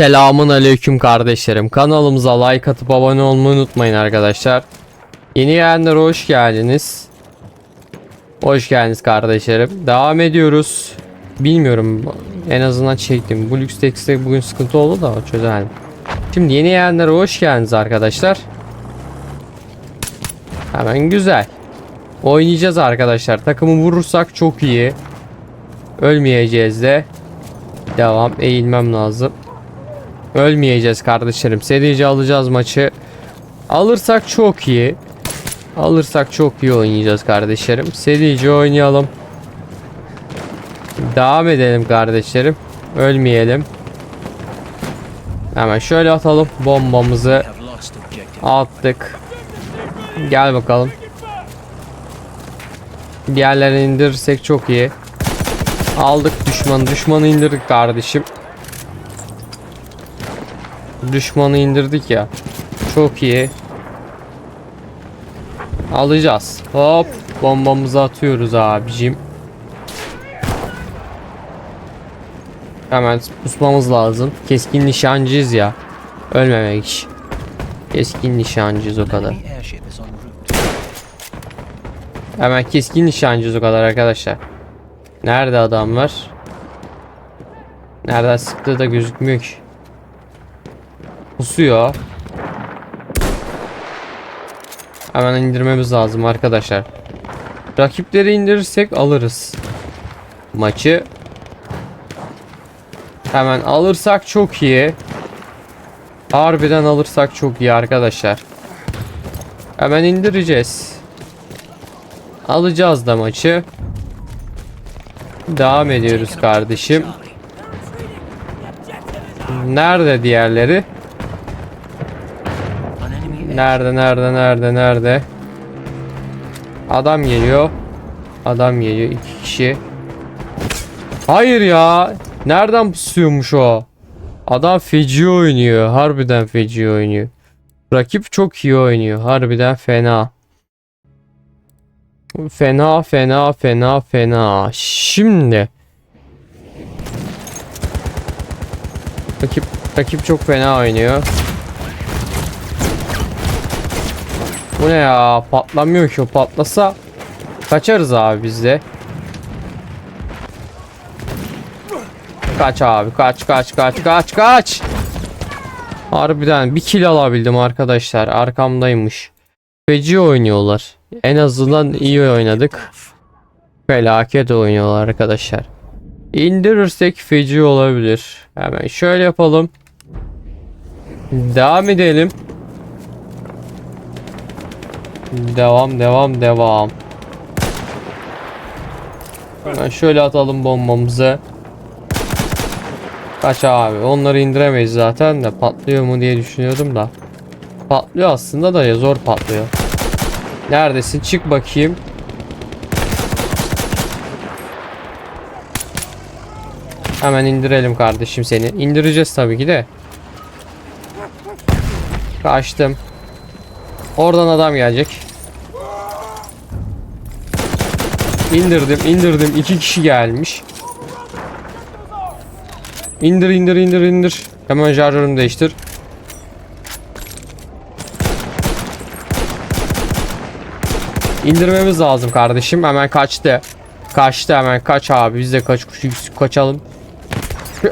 Selamun aleyküm kardeşlerim. Kanalımıza like atıp abone olmayı unutmayın arkadaşlar. Yeni gelenlere hoş geldiniz. Hoş geldiniz kardeşlerim. Devam ediyoruz. Bilmiyorum en azından çektim. Bu lüks tekste bugün sıkıntı oldu da çözemedim. Şimdi yeni gelenlere hoş geldiniz arkadaşlar. Hemen güzel. Oynayacağız arkadaşlar. Takımı vurursak çok iyi. Ölmeyeceğiz de. Devam. Eğilmem lazım. Ölmeyeceğiz kardeşlerim. Serici alacağız maçı. Alırsak çok iyi. Alırsak çok iyi oynayacağız kardeşlerim. Serici oynayalım. Devam edelim kardeşlerim. Ölmeyelim. Hemen şöyle atalım bombamızı. Attık. Gel bakalım. Diğerlerini indirirsek çok iyi. Aldık düşmanı. Düşmanı indirdik kardeşim. Düşmanı indirdik ya. Çok iyi. Alacağız. Hop. Bombamızı atıyoruz abicim. Hemen pusmamız lazım. Keskin nişancıyız ya. Ölmemek için. Keskin nişancıyız o kadar. Hemen keskin nişancıyız o kadar arkadaşlar. Nerede adam var? Nereden sıktığı da gözükmüyor ki. Pusuyor. Hemen indirmemiz lazım arkadaşlar. Rakipleri indirirsek alırız. Maçı. Hemen alırsak çok iyi. Harbiden alırsak çok iyi arkadaşlar. Hemen indireceğiz. Alacağız da maçı. Devam ediyoruz kardeşim. Nerede diğerleri? Nerede nerede nerede nerede? Adam geliyor. Adam geliyor iki kişi. Hayır ya. Nereden pusuyormuş o? Adam feci oynuyor. Harbiden feci oynuyor. Rakip çok iyi oynuyor. Harbiden fena. Fena fena fena fena. Şimdi. Rakip rakip çok fena oynuyor. Bu ne ya? Patlamıyor ki o patlasa kaçarız abi biz de. Kaç abi kaç kaç kaç kaç kaç. Harbiden bir kill alabildim arkadaşlar. Arkamdaymış. Feci oynuyorlar. En azından iyi oynadık. Felaket oynuyorlar arkadaşlar. İndirirsek feci olabilir. Hemen şöyle yapalım. Devam edelim. Devam devam devam. Hemen şöyle atalım bombamızı. Kaç abi onları indiremeyiz zaten de patlıyor mu diye düşünüyordum da. Patlıyor aslında da ya zor patlıyor. Neredesin çık bakayım. Hemen indirelim kardeşim seni. İndireceğiz tabii ki de. Kaçtım. Oradan adam gelecek. İndirdim, indirdim. İki kişi gelmiş. İndir, indir, indir, indir. Hemen şarjörümü değiştir. İndirmemiz lazım kardeşim. Hemen kaçtı. Kaçtı hemen kaç abi. Biz de kaç kaçalım.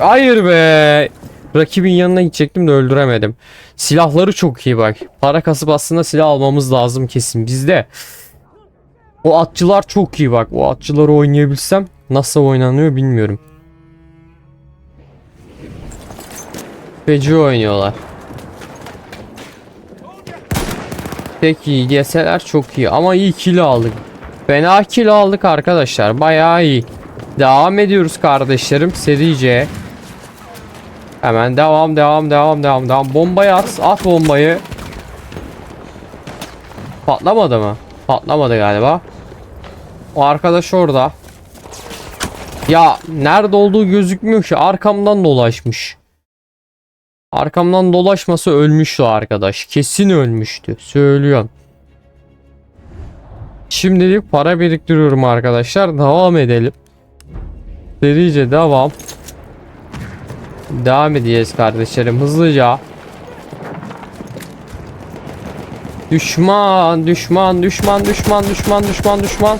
Hayır be. Rakibin yanına gidecektim de öldüremedim. Silahları çok iyi bak. Para kasıp aslında silah almamız lazım kesin bizde. O atçılar çok iyi bak. O atçıları oynayabilsem nasıl oynanıyor bilmiyorum. Feci oynuyorlar. Peki iyi deseler çok iyi ama iyi kill aldık. Fena kill aldık arkadaşlar. Bayağı iyi. Devam ediyoruz kardeşlerim serice. Hemen devam devam devam devam devam. Bombayı at. At bombayı. Patlamadı mı? Patlamadı galiba. O arkadaş orada. Ya nerede olduğu gözükmüyor ki. Arkamdan dolaşmış. Arkamdan dolaşmasa ölmüştü arkadaş. Kesin ölmüştü. Söylüyorum. Şimdilik para biriktiriyorum arkadaşlar. Devam edelim. Serice devam. Devam edeceğiz kardeşlerim hızlıca. Düşman, düşman, düşman, düşman, düşman, düşman, düşman.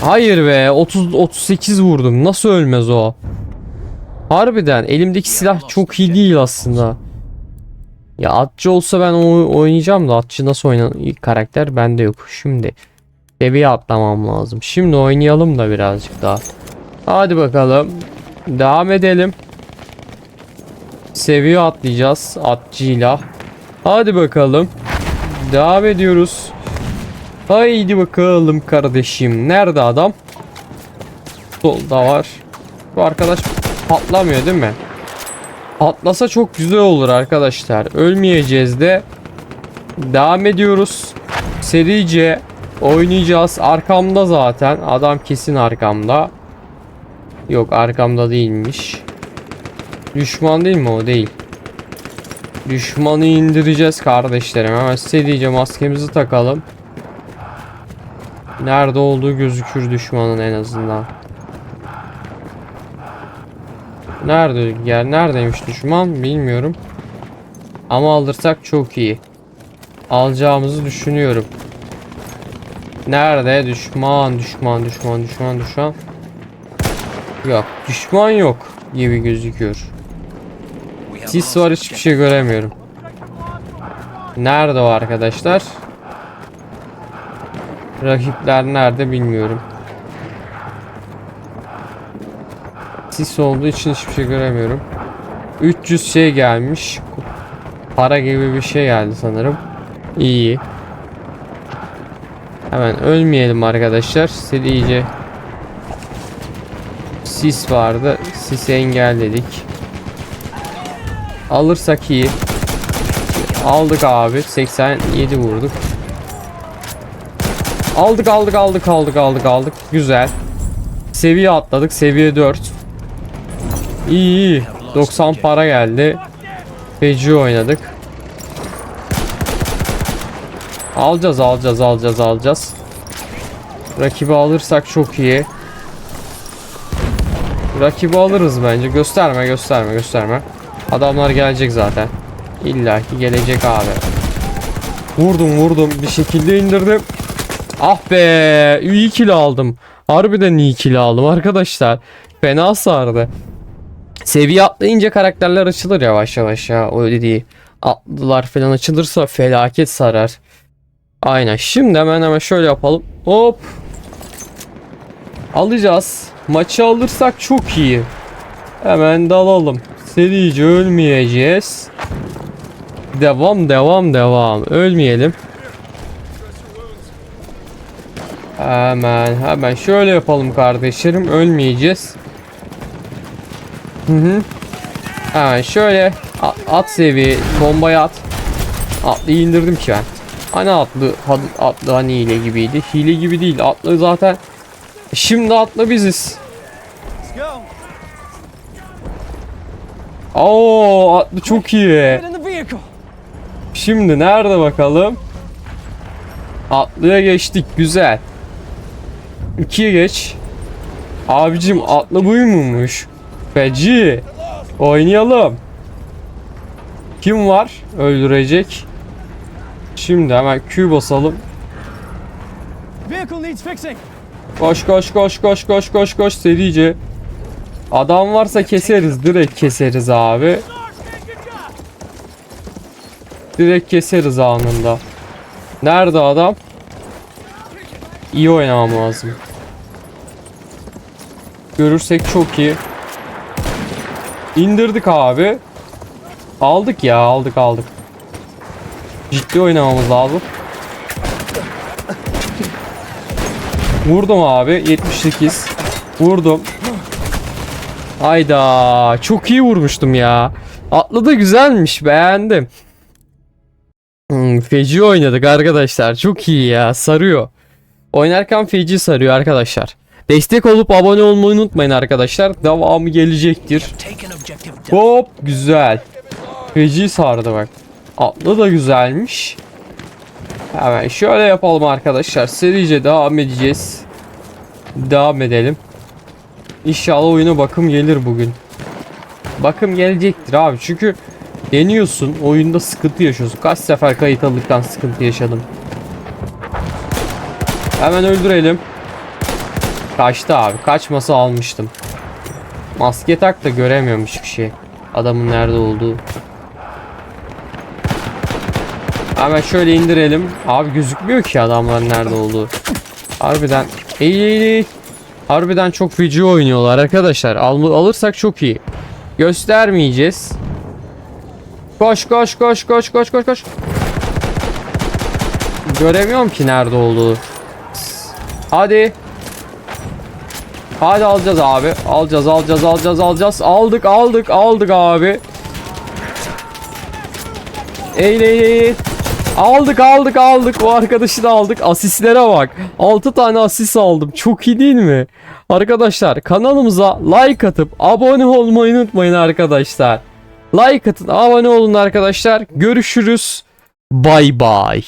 Hayır be, 30 38 vurdum. Nasıl ölmez o? Harbiden elimdeki silah çok iyi değil aslında. Ya atçı olsa ben o oynayacağım da atçı nasıl oynan karakter bende yok. Şimdi seviye atlamam lazım. Şimdi oynayalım da birazcık daha. Hadi bakalım. Devam edelim. Seviye atlayacağız atçıyla. Hadi bakalım. Devam ediyoruz. Haydi bakalım kardeşim. Nerede adam? Solda var. Bu arkadaş patlamıyor değil mi? Patlasa çok güzel olur arkadaşlar. Ölmeyeceğiz de. Devam ediyoruz. Serice oynayacağız. Arkamda zaten. Adam kesin arkamda. Yok arkamda değilmiş. Düşman değil mi o? Değil. Düşmanı indireceğiz kardeşlerim. Hemen serice maskemizi takalım. Nerede olduğu gözükür düşmanın en azından. Nerede yer neredeymiş düşman bilmiyorum. Ama alırsak çok iyi. Alacağımızı düşünüyorum. Nerede düşman düşman düşman düşman düşman. Yok düşman yok gibi gözüküyor. Sis var hiçbir şey göremiyorum. Nerede o arkadaşlar? Rakipler nerede bilmiyorum. Sis olduğu için hiçbir şey göremiyorum. 300 şey gelmiş. Para gibi bir şey geldi sanırım. İyi. Hemen ölmeyelim arkadaşlar. Siz iyice sis vardı. Sisi engelledik. Alırsak iyi. Aldık abi. 87 vurduk. Aldık aldık aldık aldık aldık aldık. Güzel. Seviye atladık. Seviye 4. İyi iyi. 90 para geldi. Feci oynadık. Alacağız alacağız alacağız alacağız. Rakibi alırsak çok iyi. Rakibi alırız bence. Gösterme gösterme gösterme. Adamlar gelecek zaten. İlla ki gelecek abi. Vurdum vurdum. Bir şekilde indirdim. Ah be. iyi kill aldım. Harbiden iyi kill aldım arkadaşlar. Fena sardı. Seviye atlayınca karakterler açılır yavaş yavaş ya. O dediği atlılar falan açılırsa felaket sarar. Aynen. Şimdi hemen hemen şöyle yapalım. Hop. Alacağız. Maçı alırsak çok iyi. Hemen dalalım. Serice ölmeyeceğiz. Devam devam devam. Ölmeyelim. Hemen hemen şöyle yapalım kardeşlerim. Ölmeyeceğiz. Hı hı. Hemen şöyle at, at seviye bombayı at. Atlıyı indirdim ki ben. Hani atlı atlı hani hile gibiydi. Hile gibi değil. Atlı zaten şimdi atlı biziz. Oo atlı çok iyi. Şimdi nerede bakalım? Atlıya geçtik güzel. İkiye geç. Abicim atlı buymuş. Feci. Oynayalım. Kim var? Öldürecek. Şimdi hemen Q basalım. Vehicle needs fixing. Koş koş koş koş koş koş koş serice. Adam varsa keseriz. Direkt keseriz abi. Direkt keseriz anında. Nerede adam? İyi oynamam lazım. Görürsek çok iyi. İndirdik abi. Aldık ya aldık aldık. Ciddi oynamamız lazım. Vurdum abi 78. Vurdum. Hayda çok iyi vurmuştum ya. Atlı da güzelmiş beğendim. Hmm, feci oynadık arkadaşlar. Çok iyi ya sarıyor. Oynarken feci sarıyor arkadaşlar. Destek olup abone olmayı unutmayın arkadaşlar. Devamı gelecektir. Hop güzel. Feci sardı bak. Atlı da güzelmiş. Hemen şöyle yapalım arkadaşlar. Serice devam edeceğiz. Devam edelim. İnşallah oyuna bakım gelir bugün. Bakım gelecektir abi. Çünkü deniyorsun. Oyunda sıkıntı yaşıyorsun. Kaç sefer kayıt aldıktan sıkıntı yaşadım. Hemen öldürelim. Kaçtı abi. Kaçması almıştım. Maske tak da göremiyorum hiçbir şey. Adamın nerede olduğu. Hemen şöyle indirelim. Abi gözükmüyor ki adamların nerede olduğu. Harbiden. İyi iyi. Harbiden çok feci oynuyorlar arkadaşlar. Al alırsak çok iyi. Göstermeyeceğiz. Koş koş koş koş koş koş koş. Göremiyorum ki nerede olduğu. Hadi. Hadi alacağız abi. Alacağız alacağız alacağız alacağız. Aldık aldık aldık abi. Eğil eğil eğil. Aldık aldık aldık. O arkadaşı da aldık. Asistlere bak. 6 tane asist aldım. Çok iyi değil mi? Arkadaşlar kanalımıza like atıp abone olmayı unutmayın arkadaşlar. Like atın abone olun arkadaşlar. Görüşürüz. Bay bay.